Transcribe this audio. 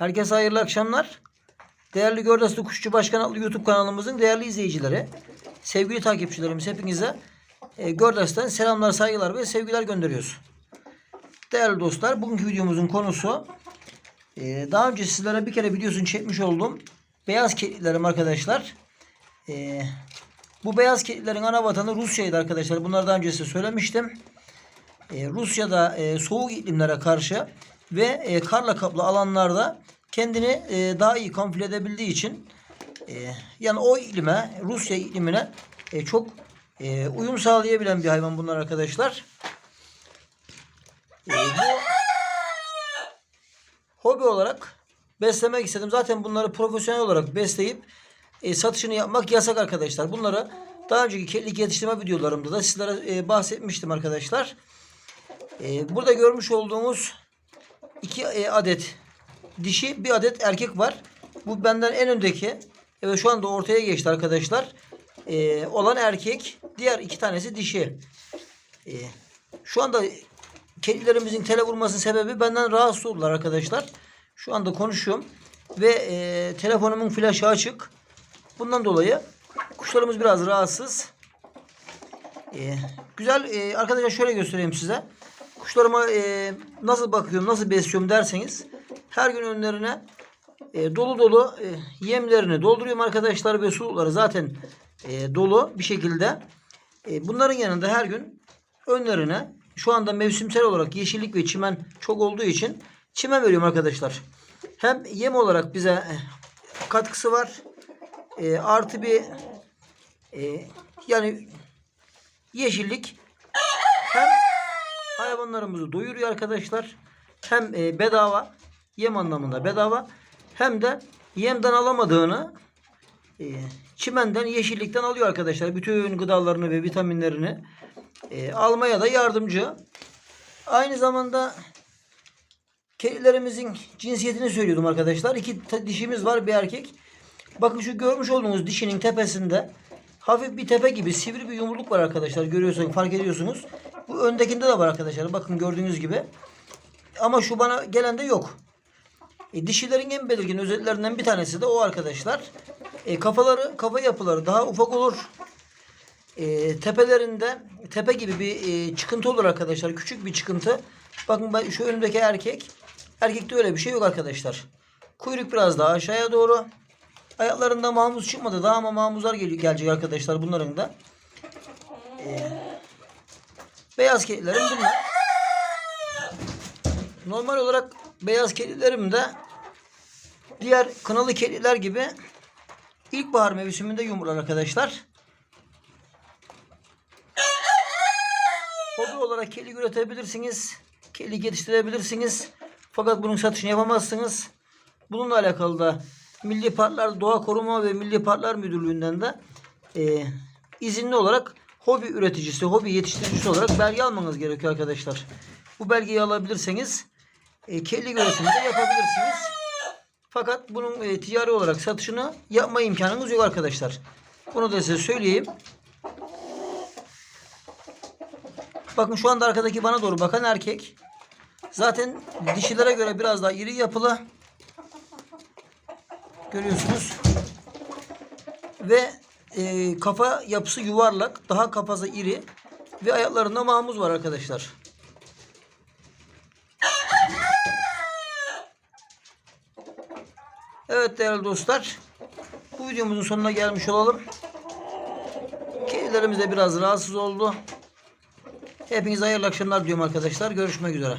Herkese hayırlı akşamlar. Değerli Gördesli Kuşçu Başkan adlı YouTube kanalımızın değerli izleyicileri, sevgili takipçilerimiz hepinize e, Gördes'ten selamlar, saygılar ve sevgiler gönderiyoruz. Değerli dostlar, bugünkü videomuzun konusu e, daha önce sizlere bir kere videosunu çekmiş olduğum beyaz kedilerim arkadaşlar. E, bu beyaz kedilerin ana vatanı Rusya'ydı arkadaşlar. Bunları daha önce size söylemiştim. E, Rusya'da soğuk iklimlere karşı ve e, karla kaplı alanlarda kendini e, daha iyi kamufle edebildiği için e, yani o iklime, Rusya iklimine e, çok e, uyum sağlayabilen bir hayvan bunlar arkadaşlar. E, bu hobi olarak beslemek istedim. Zaten bunları profesyonel olarak besleyip e, satışını yapmak yasak arkadaşlar. Bunları daha önceki kedilik yetiştirme videolarımda da sizlere e, bahsetmiştim arkadaşlar. E, burada görmüş olduğumuz iki e, adet dişi bir adet erkek var. Bu benden en öndeki evet şu anda ortaya geçti arkadaşlar. E, olan erkek. Diğer iki tanesi dişi. E, şu anda kedilerimizin tele vurmasının sebebi benden rahatsız oldular arkadaşlar. Şu anda konuşuyorum. Ve e, telefonumun flaşı açık. Bundan dolayı kuşlarımız biraz rahatsız. E, güzel e, arkadaşlar şöyle göstereyim size. Kuşlarıma e, nasıl bakıyorum, nasıl besliyorum derseniz her gün önlerine e, dolu dolu e, yemlerini dolduruyorum arkadaşlar ve suları zaten e, dolu bir şekilde. E, bunların yanında her gün önlerine şu anda mevsimsel olarak yeşillik ve çimen çok olduğu için çimen veriyorum arkadaşlar. Hem yem olarak bize e, katkısı var. E, artı bir e, yani yeşillik hem hayvanlarımızı doyuruyor arkadaşlar. Hem e, bedava yem anlamında bedava hem de yemden alamadığını e, çimenden yeşillikten alıyor arkadaşlar. Bütün gıdalarını ve vitaminlerini e, almaya da yardımcı. Aynı zamanda kedilerimizin cinsiyetini söylüyordum arkadaşlar. İki dişimiz var bir erkek. Bakın şu görmüş olduğunuz dişinin tepesinde hafif bir tepe gibi sivri bir yumruluk var arkadaşlar. Görüyorsunuz, fark ediyorsunuz. Bu öndekinde de var arkadaşlar. Bakın gördüğünüz gibi. Ama şu bana gelende yok. E, dişilerin en belirgin özelliklerinden bir tanesi de o arkadaşlar. E, kafaları, kafa yapıları daha ufak olur. E, tepelerinde tepe gibi bir e, çıkıntı olur arkadaşlar. Küçük bir çıkıntı. Bakın ben şu önümdeki erkek. Erkekte öyle bir şey yok arkadaşlar. Kuyruk biraz daha aşağıya doğru. Ayaklarında mahmuz çıkmadı. Daha ama mahmuzlar geliyor, gelecek arkadaşlar bunların da. E, beyaz kedilerim bunlar. Normal olarak beyaz kedilerim de diğer kınalı kediler gibi ilkbahar mevsiminde yumurlar arkadaşlar. Hobi olarak kedi üretebilirsiniz. Kedi yetiştirebilirsiniz. Fakat bunun satışını yapamazsınız. Bununla alakalı da Milli Parklar Doğa Koruma ve Milli Parklar Müdürlüğü'nden de e, izinli olarak hobi üreticisi, hobi yetiştiricisi olarak belge almanız gerekiyor arkadaşlar. Bu belgeyi alabilirseniz e, kedi üretimi de yapabilirsiniz. Fakat bunun e, ticari olarak satışını yapma imkanınız yok arkadaşlar. Bunu da size söyleyeyim. Bakın şu anda arkadaki bana doğru bakan erkek. Zaten dişilere göre biraz daha iri yapılı. Görüyorsunuz. Ve e, kafa yapısı yuvarlak. Daha kafası iri. Ve ayaklarında mahmuz var arkadaşlar. Evet değerli dostlar. Bu videomuzun sonuna gelmiş olalım. Kedilerimiz de biraz rahatsız oldu. Hepinize hayırlı akşamlar diliyorum arkadaşlar. Görüşmek üzere.